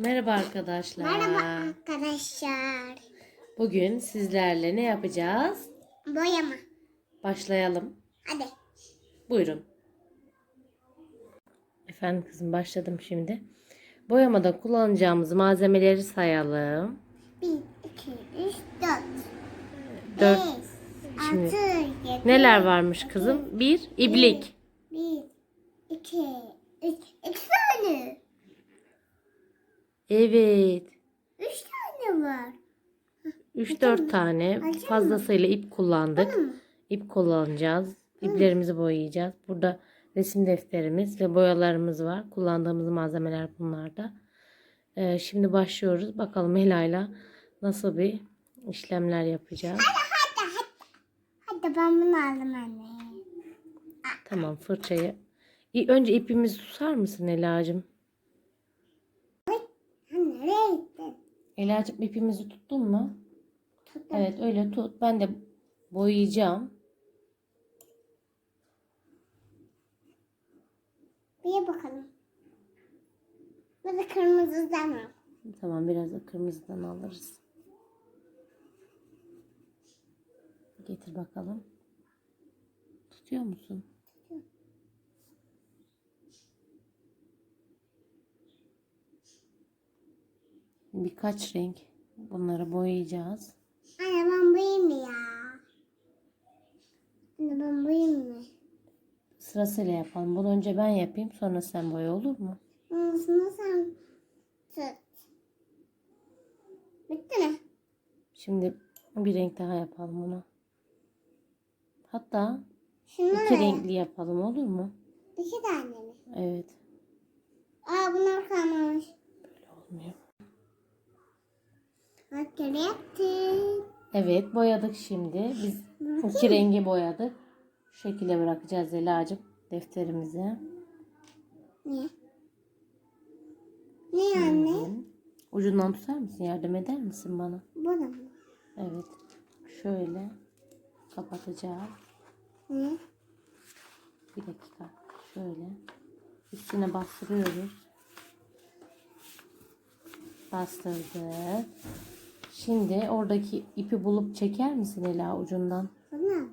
Merhaba arkadaşlar. Merhaba arkadaşlar. Bugün sizlerle ne yapacağız? Boyama. Başlayalım. Hadi. Buyurun. Efendim kızım başladım şimdi. Boyamada kullanacağımız malzemeleri sayalım. 1, 2, 3, 4, Dört. 5, Şimdi 6, 7, Neler varmış kızım? Bir, iblik. 1, 2, 3, 2 tane. Evet. 3 tane var. 3-4 tane mı? fazlasıyla ip kullandık. Mı? İp kullanacağız. İplerimizi boyayacağız. Burada resim defterimiz ve boyalarımız var. Kullandığımız malzemeler bunlar da. Ee, şimdi başlıyoruz. Bakalım Ela'yla nasıl bir işlemler yapacağız. Hadi ben bunu aldım anne. Tamam fırçayı. İ- Önce ipimizi tutar mısın Ela'cığım? Gittin? Ela'cığım ipimizi tuttun mu? Tuttum. Evet öyle tut. Ben de boyayacağım. Bir bakalım. Bu da kırmızıdan al. Tamam biraz da kırmızıdan alırız. Getir bakalım. Tutuyor musun? Birkaç renk bunları boyayacağız. Anne ben boyayayım mı ya? Anne ben boyayayım mı? Sırasıyla yapalım. Bunu önce ben yapayım sonra sen boya olur mu? Anasını sen tut. Bitti mi? Şimdi bir renk daha yapalım bunu. Hatta Şunlar iki renkli yapalım olur mu? İki tane mi? Evet. Aa bunlar kalmamış. Böyle olmuyor. Göre yaptık. Evet boyadık şimdi. Biz iki rengi boyadık. Şu şekilde bırakacağız Ela'cığım defterimize. Niye? Niye anne? Ucundan tutar mısın? Yardım eder misin bana? Bu da mı? Evet. Şöyle kapatacağız. Niye? Bir dakika. Şöyle. Üstüne bastırıyoruz. Bastırdık. Şimdi oradaki ipi bulup çeker misin Ela ucundan? Bunu.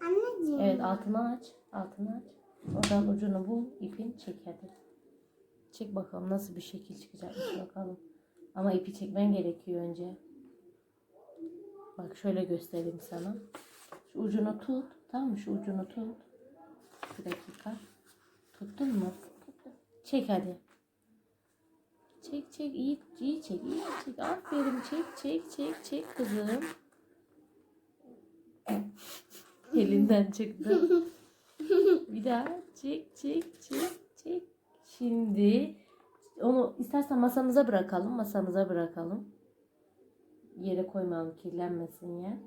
Anneciğim. Evet altını aç. Altını aç. Oradan ucunu bul. ipin çek hadi. Çek bakalım nasıl bir şekil çıkacakmış bakalım. Ama ipi çekmen gerekiyor önce. Bak şöyle göstereyim sana. Şu ucunu tut. Tamam mı? Şu ucunu tut. Bir dakika. Tuttun mu? Çek hadi. Çek çek iyi iyi çek iyi çek. Aferin çek çek çek çek kızım. Elinden çıktı. Bir daha çek çek çek çek. Şimdi onu istersen masamıza bırakalım. Masamıza bırakalım. Yere koymayalım kirlenmesin ya.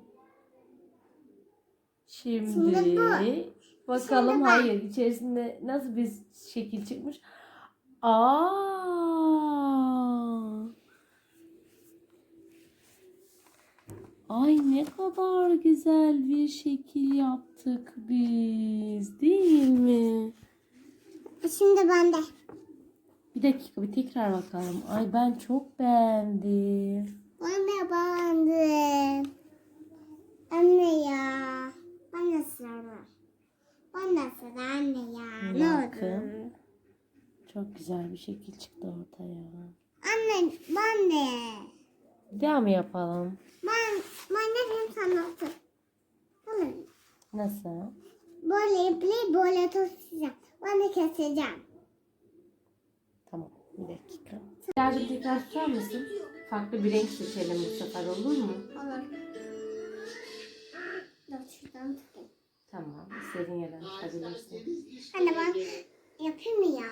Şimdi, Şimdi bakalım Şimdi hayır içerisinde nasıl bir şekil çıkmış. Aa! Ay ne kadar güzel bir şekil yaptık biz, değil mi? Şimdi bende. Bir dakika bir tekrar bakalım. Ay ben çok beğendim. Ben de bandım. Anne ya. Ben de sıra var. Ben de sıra anne ya. Ne oldu? Çok güzel bir şekil çıktı ortaya. Anne ben de. Mı yapalım? Ben, ben ne diyeyim sana. Tamam. Nasıl? Böyle ipliği böyle tutacağım. De keseceğim. Tamam bir dakika. Birazcık tekrar tutar mısın? Farklı bir renk seçelim bu sefer olur mu? Olur. Dur şuradan tutayım. Tamam. İstediğin yerden tutabilirsin. Anne ben yapayım mı ya?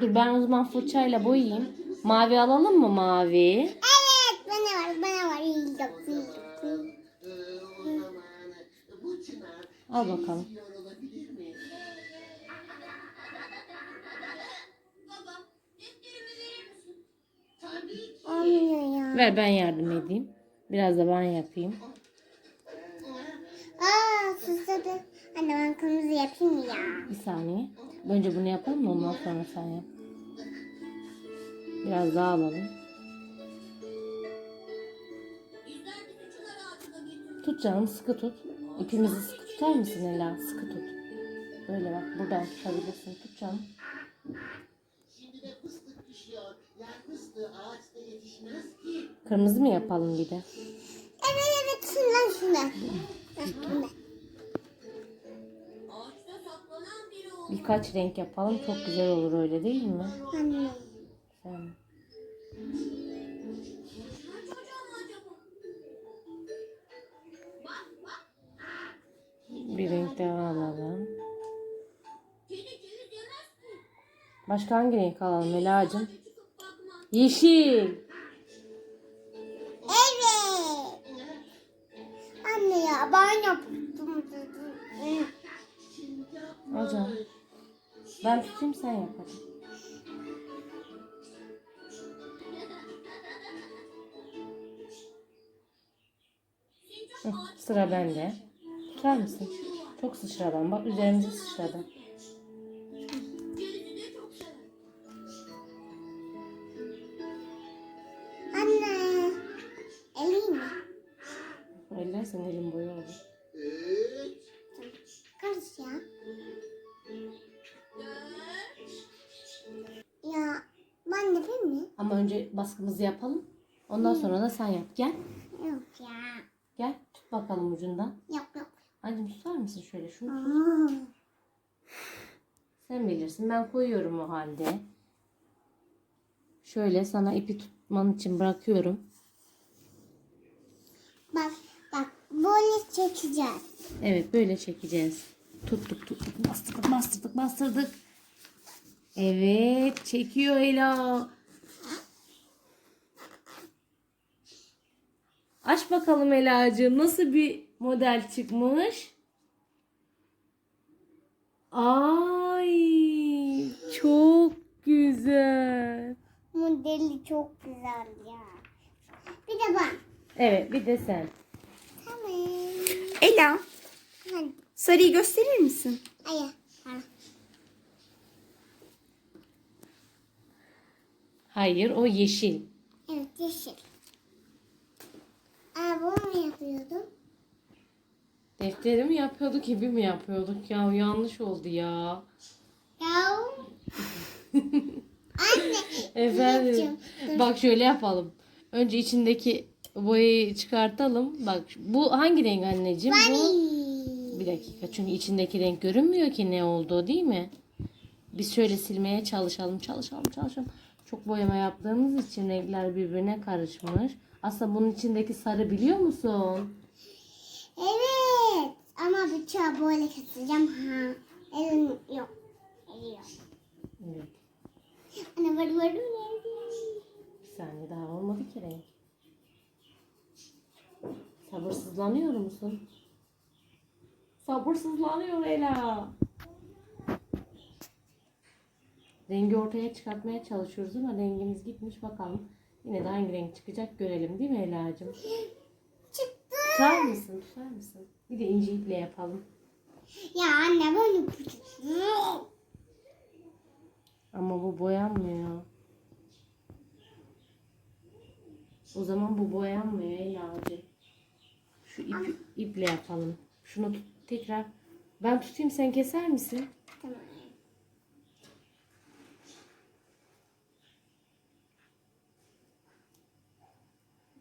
Dur ben o zaman fırçayla boyayayım. Mavi alalım mı mavi? Evet bana var bana var. Al bakalım. Ver ben yardım edeyim. Biraz da ben yapayım. Aa susadı. Anne ben kırmızı yapayım ya? Bir saniye. Önce bunu yapalım mı ondan sonra sen yap. Biraz daha alalım. Tut canım sıkı tut. İpimizi sıkı tutar mısın Ela? Sıkı tut. Böyle bak buradan tutabilirsin. Tut canım. Kırmızı mı yapalım bir de? Evet evet şundan şundan. Birkaç renk yapalım. Çok güzel olur öyle değil mi? Anne. Başka hangi renk alalım Ela'cığım? Yeşil. Evet. Anne ya ben yaptım. Hocam. Ben tutayım sen yap hadi. Hı, sıra bende. Tutar mısın? Çok sıçradan. Bak üzerimize sıçradı. Mi? Eller senin elin boyu. Evet. Karış ya. Ya ben yapayım mı? Ama önce baskımızı yapalım. Ondan sonra da sen yap. Gel. Yok ya. Gel. Tut bakalım ucundan. Yok yok. Anneciğim tutar mısın şöyle şunu? Aa. Sen bilirsin. Ben koyuyorum o halde. Şöyle sana ipi tutman için bırakıyorum. Bak bak böyle çekeceğiz. Evet böyle çekeceğiz. Tuttuk tuttuk bastırdık bastırdık bastırdık. Evet çekiyor Ela. Aç bakalım Ela'cığım nasıl bir model çıkmış? Ay çok güzel. Modeli çok güzel ya. Evet bir de sen. Tamam. Ela, Hadi. sarıyı gösterir misin? Aya. Ha. Hayır o yeşil. Evet yeşil. Aa bunu mu yapıyordum? Defteri mi yapıyorduk gibi mi yapıyorduk ya yanlış oldu ya. Ya. Anne. Efendim. Bak şöyle yapalım. Önce içindeki boyayı çıkartalım. Bak bu hangi renk anneciğim? Bu bir dakika çünkü içindeki renk görünmüyor ki ne olduğu değil mi? Biz şöyle silmeye çalışalım, çalışalım, çalışalım. Çok boyama yaptığımız için renkler birbirine karışmış. Aslında bunun içindeki sarı biliyor musun? Evet. Ama bıçağı böyle keseceğim. Ha. Elim yok. Eli yok. Evet. Anne var var var. Bir saniye daha olmadı ki renk. Sabırsızlanıyor musun? Sabırsızlanıyor Ela. Rengi ortaya çıkartmaya çalışıyoruz ama rengimiz gitmiş bakalım. Yine de hangi renk çıkacak görelim değil mi Ela'cığım? Çıktı. Tutar mısın? Tutar mısın? Bir de ince iple yapalım. Ya anne böyle yapacağım. Ama bu boyanmıyor. O zaman bu boyanmıyor Ela'cığım. Şu ip, iple yapalım. Şunu tut, tekrar. Ben tutayım sen keser misin? Tamam.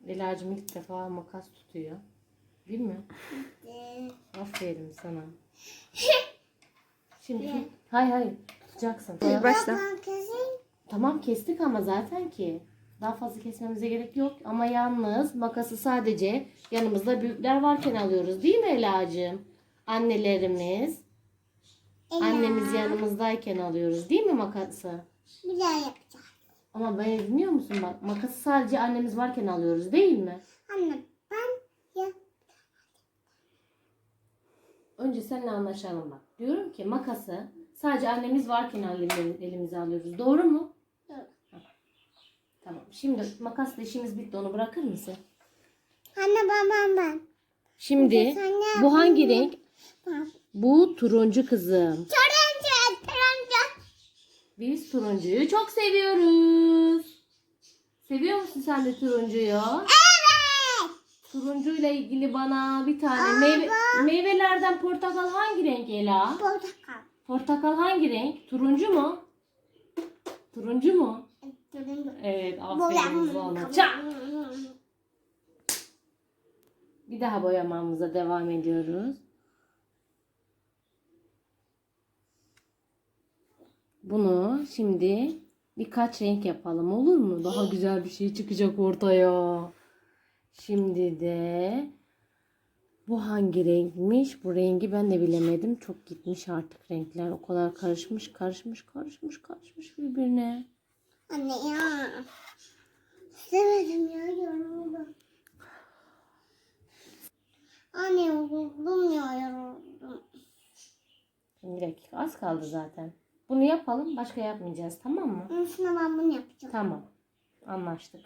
Ela'cığım ilk defa makas tutuyor. Değil mi? Aferin sana. Şimdi hay hay tutacaksın. Başla. Ben keseyim. Tamam kestik ama zaten ki. Daha fazla kesmemize gerek yok. Ama yalnız makası sadece yanımızda büyükler varken alıyoruz. Değil mi Ela'cığım? Annelerimiz, Ela. annemiz yanımızdayken alıyoruz. Değil mi makası? Bir daha yapacağım. Ama beni dinliyor musun bak? Makası sadece annemiz varken alıyoruz değil mi? Anne ben ya. Önce seninle anlaşalım bak. Diyorum ki makası sadece annemiz varken elimize alıyoruz. Doğru mu? Tamam. Şimdi makasla işimiz bitti. Onu bırakır mısın? Anne ben ben. Şimdi Sen bu hangi renk? Ben. Bu turuncu kızım. Turuncu, turuncu. Biz turuncuyu çok seviyoruz. Seviyor musun sen de turuncuyu? Evet. Turuncuyla ilgili bana bir tane meyve, meyvelerden portakal hangi renk Ela? Portakal. Portakal hangi renk? Turuncu mu? Turuncu mu? Evet aferin. Çak! Bir daha boyamamıza devam ediyoruz. Bunu şimdi birkaç renk yapalım olur mu? Daha güzel bir şey çıkacak ortaya. Şimdi de bu hangi renkmiş? Bu rengi ben de bilemedim. Çok gitmiş artık renkler. O kadar karışmış, karışmış, karışmış, karışmış birbirine. Anne ya. Severim ya yoruldum. Anne yoruldum ya yoruldum. Bir dakika az kaldı zaten. Bunu yapalım başka yapmayacağız tamam mı? Ama Şuna ben bunu yapacağım. Tamam anlaştık.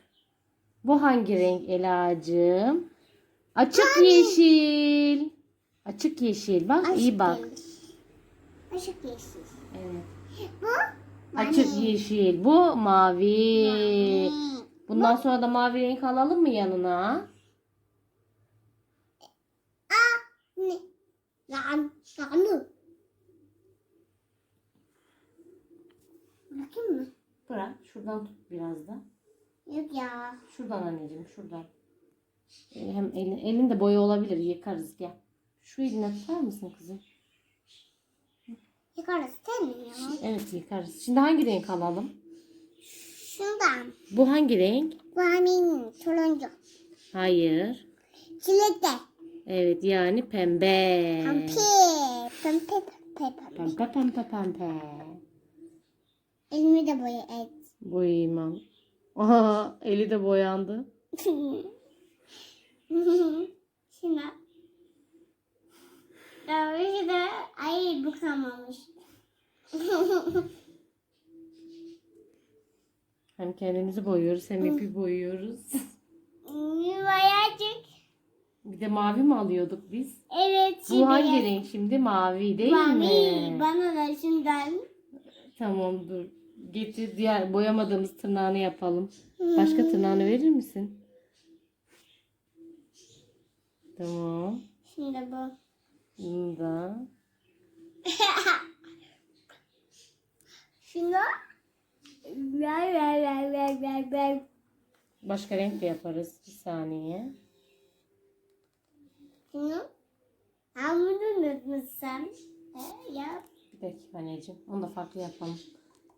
Bu hangi renk Ela'cığım? Açık yeşil. Açık yeşil bak iyi bak. yeşil. Aşık yeşil. Evet. Bu? Açık yeşil. Bu mavi. Bundan sonra da mavi renk alalım mı yanına? Lan. Bakayım mı? Bırak şuradan tut biraz da. Yok ya. Şuradan anneciğim şuradan. Ee, Hem elin, elinde boya olabilir yıkarız gel. Şu eline tutar mısın kızım? Yukarısı sen mi ya? Evet yıkarız. Şimdi hangi renk alalım? Şundan. Bu hangi renk? Vamin turuncu. Hayır. Çilekte. Evet yani pembe. Pempe. Pempe pempe pempe. Pembe pembe pembe. Elimi de boya et. Boyayım. Aha eli de boyandı. Şuna. Tabii de ay bu kalmamış. Hem kendimizi boyuyoruz hem ipi boyuyoruz. Bayacık. Bir de mavi mi alıyorduk biz? Evet. Bu hangi renk şimdi? Mavi değil Mavi. mi? Bana da şundan. Tamam dur. Getir diğer boyamadığımız tırnağını yapalım. Başka tırnağını verir misin? Tamam. Şimdi bu. Bunu da. Şunu. Ver ver ver ver ver ver. Başka renk de yaparız. Bir saniye. Şunu. Ha bunu unutmuşsun. He, yap. Bir dakika anneciğim. Onu da farklı yapalım.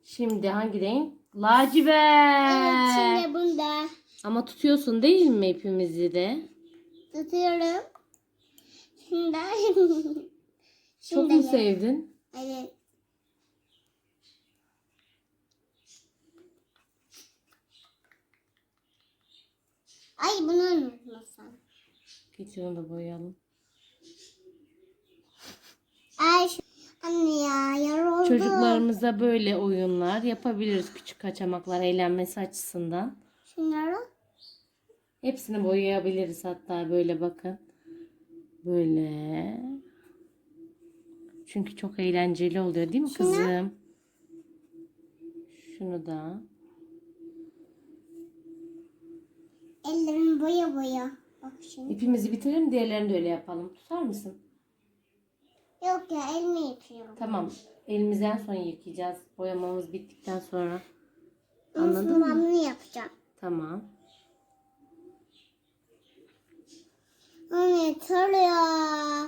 Şimdi hangi renk? Lacivert. Evet şimdi bunda Ama tutuyorsun değil mi ipimizi de? tutuyorum. Şimdi. Çok mu sevdin? Evet. Ay bunu unutmuşsun. Getir onu da boyayalım. Ay. Anne ya yoruldum. Çocuklarımıza böyle oyunlar yapabiliriz. Küçük kaçamaklar eğlenmesi açısından. Şunları. Hepsini boyayabiliriz hatta böyle bakın. Böyle. Çünkü çok eğlenceli oluyor değil mi kızım? Şunu da. Ellerimi boya boya. Bak şimdi. İpimizi bitirelim diğerlerini de öyle yapalım. Tutar mısın? Yok ya elimi yapıyorum. Tamam. Elimizden sonra yıkayacağız. Boyamamız bittikten sonra. Anladın ben mı? yapacağım. Tamam. Anne yeter ya.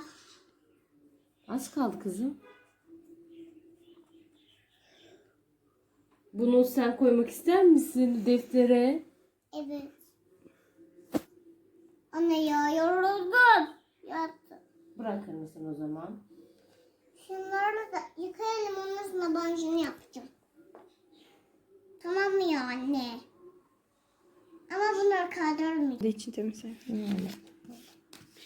Az kaldı kızım. Bunu sen koymak ister misin deftere? Evet. Anne ya yoruldum. Yattım. Bırakır mısın o zaman? Şunları da yıkayalım ondan sonra ben şunu yapacağım. Tamam mı ya anne? Ama bunları kaldırmayacağım. için temizle. Yani.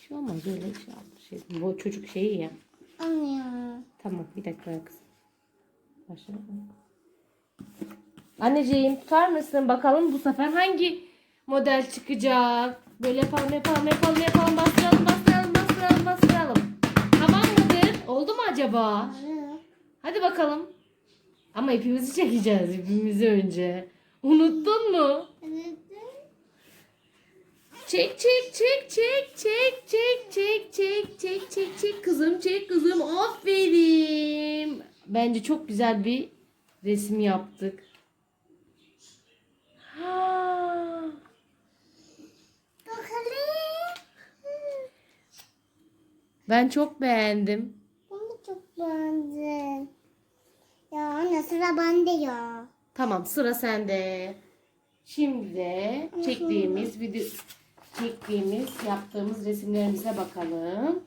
Şey olmaz öyle şey yaptı. Şey, bu çocuk şeyi ya. Anne ya. Tamam bir dakika kızım. Başla. Anneciğim tutar mısın? Bakalım bu sefer hangi model çıkacak? Böyle yapalım yapalım yapalım yapalım. Bastıralım bastıralım bastıralım bastıralım. Tamam mıdır? Oldu mu acaba? Hadi bakalım. Ama ipimizi çekeceğiz ipimizi önce. Unuttun mu? Evet. Çek çek çek çek çek çek çek çek çek çek çek kızım çek kızım aferin. Bence çok güzel bir resim yaptık. Ha. Ben çok beğendim. Ben de çok beğendim. Ya anne sıra bende ya. Tamam sıra sende. Şimdi de çektiğimiz video çektiğimiz yaptığımız resimlerimize bakalım.